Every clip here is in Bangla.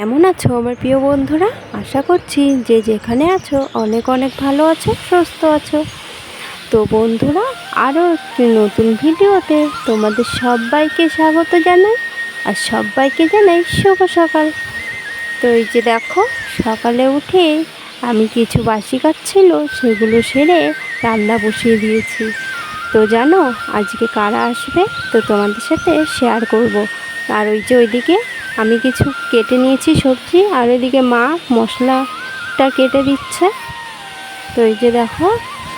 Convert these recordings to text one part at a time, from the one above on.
কেমন আছো আমার প্রিয় বন্ধুরা? আশা করছি যে যেখানে আছো অনেক অনেক ভালো আছো, সুস্থ আছো। তো বন্ধুরা, আরও একটি নতুন ভিডিওতে তোমাদের সবাইকে স্বাগত জানাই আর সবাইকে জানাই শুভ সকাল। তো এই যে দেখো, সকালে উঠে আমি কিছু বাসি কাজ ছিল, সেগুলো সেরে রান্না বসিয়ে দিয়েছি। তো জানো, আজকে কারা আসবে? তো তোমাদের সাথে শেয়ার করব। আর ওই যে ওইদিকে আমি কিছু কেটে নিয়েছি সবজি, আর ওইদিকে মা মশলাটা কেটে দিচ্ছে। তো এই যে দেখো,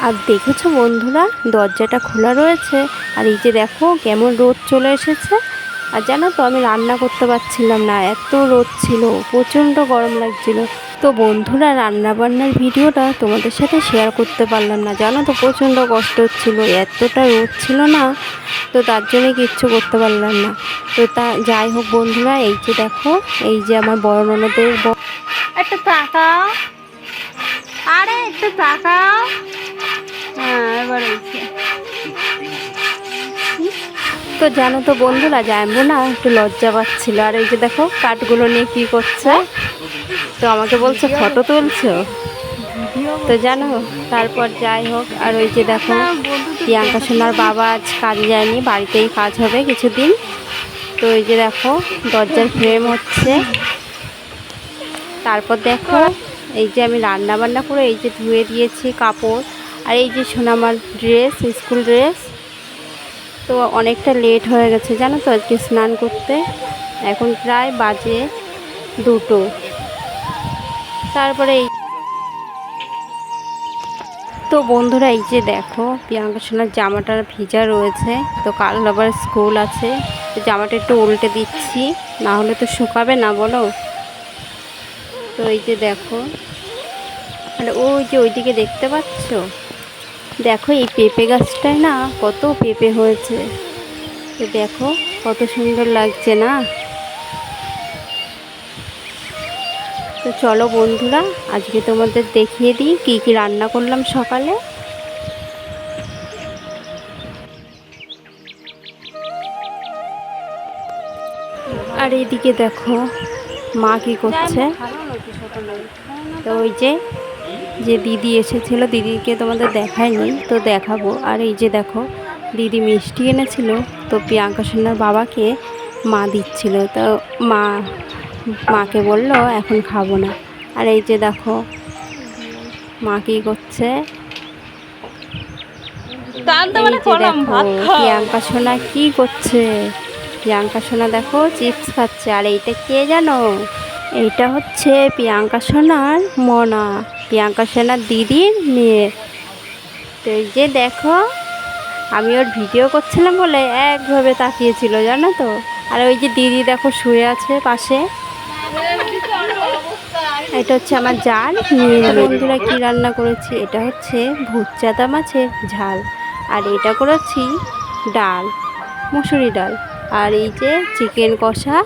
আর দেখেছ বন্ধুরা, দরজাটা খোলা রয়েছে, আর এই যে দেখো কেমন রোদ চলে এসেছে। আর জানো তো, আমি রান্না করতে পারছিলাম না, এত রোদ ছিল, প্রচণ্ড গরম লাগছিল। তো বন্ধুরা রান্না বান্নার ভিডিওটা তোমাদের সাথে শেয়ার করতে পারলাম না। জানো তো প্রচণ্ড কষ্ট হচ্ছিল এতটা রোদ ছিল না তো তার জন্য কিচ্ছু করতে পারলাম না। তো তা যাই হোক বন্ধুরা এই যে দেখো এই যে আমার বড় ননদের ব- একটু তাকাও। আরে একটু তাকাও। হ্যাঁ এবার তো জানো তো বন্ধুরা জানব না একটু লজ্জা পাচ্ছিল। আর এই যে দেখো কাঠগুলো নিয়ে কি করছে? তো আমাকে বলছে, ফটো তুলছো? তো জানো, তারপর যাই হোক, আর ওই যে দেখো, প্রিয়াঙ্কা সোনার বাবা আজ কাজে যায়নি, বাড়িতেই কাজ হবে কিছুদিন। তো এই যে দেখো, দরজার ফ্রেম হচ্ছে। তারপর দেখো, এই যে আমি রান্না বান্না করে এই যে ধুয়ে দিয়েছি কাপড়, আর এই যে সোনামার ড্রেস স্কুল ড্রেস তো অনেকটা লেট হয়ে গেছে, জানো তো, আজকে স্নান করতে। এখন প্রায় বাজে দুটো। তারপরে এই তো বন্ধুরা, এই যে দেখো প্রিয়াঙ্কা সোনার জামাটা ভিজা রয়েছে। তো কাল আবার স্কুল আছে, তো জামাটা একটু উল্টে দিচ্ছি, না হলে তো শুকাবে না, বলো? তো এই যে দেখো আর ওই যে ওইদিকে দেখতে পাচ্ছ? দেখো এই পেঁপে গাছটায় না কত পেঁপে হয়েছে। তো দেখো কত সুন্দর লাগছে না? তো চলো বন্ধুরা, আজকে তোমাদের দেখিয়ে দিই কী কী রান্না করলাম সকালে। আর এইদিকে দেখো, মা কি করছে? তো ওই যে যে দিদি এসেছিল, দিদিকে তোমাদের দেখায়নি তো দেখাবো। আর এই যে দেখো, দিদি মিষ্টি এনেছিল, তো প্রিয়াঙ্কা সোনার বাবাকে মা দিচ্ছিল। তো মা মাকে বলল এখন খাব না। আর এই যে দেখো মা কি করছে? দেখো প্রিয়াঙ্কা সোনা কি করছে? প্রিয়াঙ্কা সোনা দেখো চিপস খাচ্ছে। আর এইটা কে জানো? এইটা হচ্ছে প্রিয়াঙ্কা সোনার মনা। প্রিয়াঙ্কা সোনার দিদির মেয়ে। তো এই যে দেখো আমি ওর ভিডিও করছিলাম বলে একভাবে তাকিয়েছিল জানো তো? আর ওই যে দিদি দেখো শুয়ে আছে পাশে। এটা হচ্ছে আমার জাল। নিয়ে বন্ধুরা কি রান্না করেছি? এটা হচ্ছে ভুত চাদা মাছের ঝাল। আর এটা করেছি ডাল মুসুরি ডাল। আর এই যে চিকেন কষা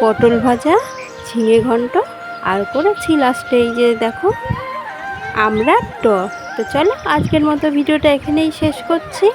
পটল ভাজা ঝিঙে ঘন্ট আর করেছি লাস্টে এই যে দেখো আমরা টক। তো চলো আজকের মতো ভিডিওটা এখানেই শেষ করছি।